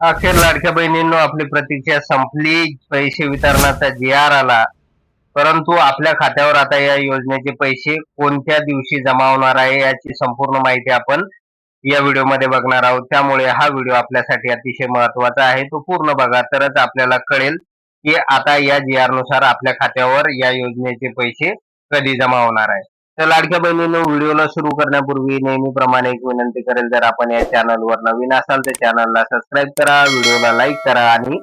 अखेर लाडक्या बहिणींनो आपली प्रतीक्षा संपली. पैसे वितरणाचा जी आर आला. परंतु आपल्या खात्यावर आता या योजनेचे पैसे कोणत्या दिवशी जमा होणार आहे याची संपूर्ण माहिती आपण या व्हिडिओमध्ये बघणार आहोत. त्यामुळे हा व्हिडिओ आपल्यासाठी अतिशय महत्त्वाचा आहे. तो पूर्ण बघा तरच आपल्याला कळेल की आता या जी आरनुसार आपल्या खात्यावर या योजनेचे पैसे कधी जमा होणार आहे. तर लाडक्या बहिणीनं व्हिडिओला सुरू करण्यापूर्वी नेहमीप्रमाणे एक विनंती करेल जर आपण या चॅनलवर नवीन असाल तर चॅनलला सबस्क्राईब करा व्हिडिओला लाईक करा आणि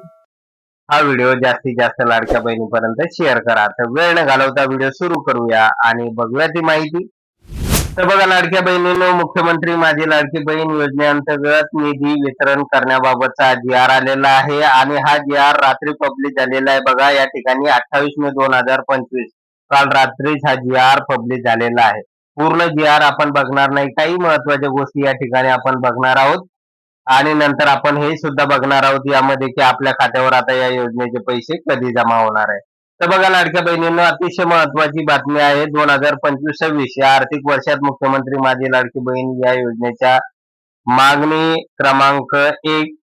हा व्हिडिओ जास्तीत जास्त लाडक्या बहिणीपर्यंत शेअर करा. तर वेळ न घालवता व्हिडिओ सुरू करूया आणि बघूया ती माहिती. तर बघा लाडक्या बहिणीनं मुख्यमंत्री माझी लाडकी बहीण योजनेअंतर्गत निधी वितरण करण्याबाबतचा जी आर आलेला आहे आणि हा जी आर रात्री पब्लिक झालेला आहे. बघा या ठिकाणी अठ्ठावीस मे दोन हजार पंचवीस. काल रात्रीच हा जी आर पब्लिश झालेला आहे. पूर्ण जी आर आपण बघणार नाही. काही महत्त्वाच्या गोष्टी या ठिकाणी आपण बघणार आहोत. आणि नंतर आपण हे सुद्धा बघणार आहोत यामध्ये की आपल्या खात्यावर आता या योजनेचे पैसे कधी जमा होणार आहे तर बघा लाडक्या बहिणींनो अतिशय महत्वाची बातमी आहे. दोन हजार पंचवीस सव्वीस या आर्थिक वर्षात मुख्यमंत्री माझी लाडकी बहीण या योजनेच्या मागणी क्रमांक एक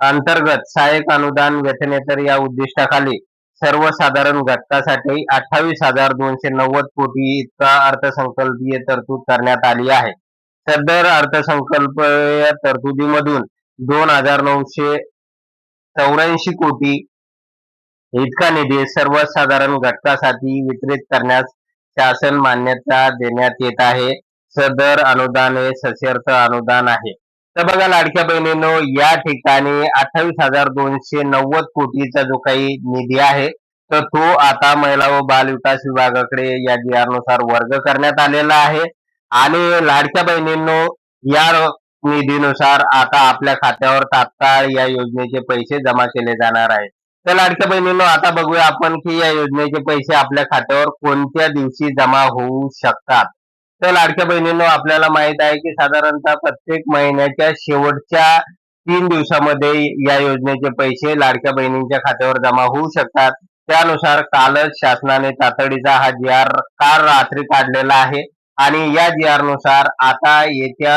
अंतर्गत सहाय्यक अनुदान व्यथनेतर या उद्दिष्टाखाली सर्वसाधारण घटकासाठी अठ्ठावीस हजार दोनशे नव्वद कोटी इतका अर्थसंकल्पीय तरतूद करण्यात आली आहे. सदर अर्थसंकल्पीय तरतुदीमधून दोन हजार नऊशे चौऱ्याऐंशी कोटी इतका निधी सर्वसाधारण घटकासाठी वितरित करण्यास शासन मान्यता देण्यात येत आहे. सदर अनुदान हे सशर्त अनुदान आहे. तर बघा लाडक्या बहिणींनो या ठिकाणी अठ्ठावीस हजार दोनशे नव्वद कोटीचा जो काही निधी आहे तर तो आता महिला व बाल विकास विभागाकडे या जी नुसार वर्ग करण्यात आलेला आहे. आणि लाडक्या बहिणींनो या निधीनुसार आता आपल्या खात्यावर तात्काळ या योजनेचे पैसे जमा केले जाणार आहे तर लाडक्या बहिणींनो आता बघूया आपण की या योजनेचे पैसे आपल्या खात्यावर कोणत्या दिवशी जमा होऊ शकतात? तर लाडक्या बहिणींनो आपल्याला माहीत आहे की साधारणतः प्रत्येक महिन्याच्या शेवटच्या तीन दिवसामध्ये या योजनेचे पैसे लाडक्या बहिणींच्या खात्यावर जमा होऊ शकतात. त्यानुसार कालच शासनाने तातडीचा हा जी आर काल रात्री काढलेला आहे. आणि या जी आरनुसार आता येत्या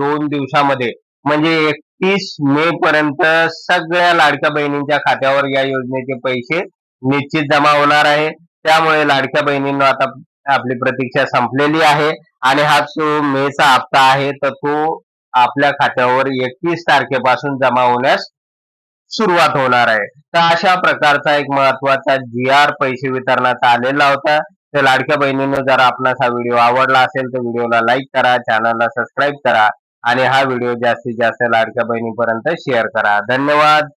दोन दिवसामध्ये म्हणजे एकतीस मे पर्यंत सगळ्या लाडक्या बहिणींच्या खात्यावर या योजनेचे पैसे निश्चित जमा होणार आहे. त्यामुळे लाडक्या बहिणींना आता आपली प्रतीक्षा संपलेली आहे. आणि हा जो मेचा हप्ता आहे तर तो आपल्या खात्यावर एकतीस तारखेपासून जमा होण्यास सुरुवात होणार आहे. तर अशा प्रकारचा एक महत्त्वाचा जी आर पैसे वितरणाचा आलेला होता. तर लाडक्या बहिणीनं जर आपणास हा व्हिडिओ आवडला असेल तर व्हिडिओला लाईक करा चॅनलला सबस्क्राईब करा. आणि हा व्हिडिओ जास्तीत जास्त लाडक्या बहिणीपर्यंत शेअर करा. धन्यवाद.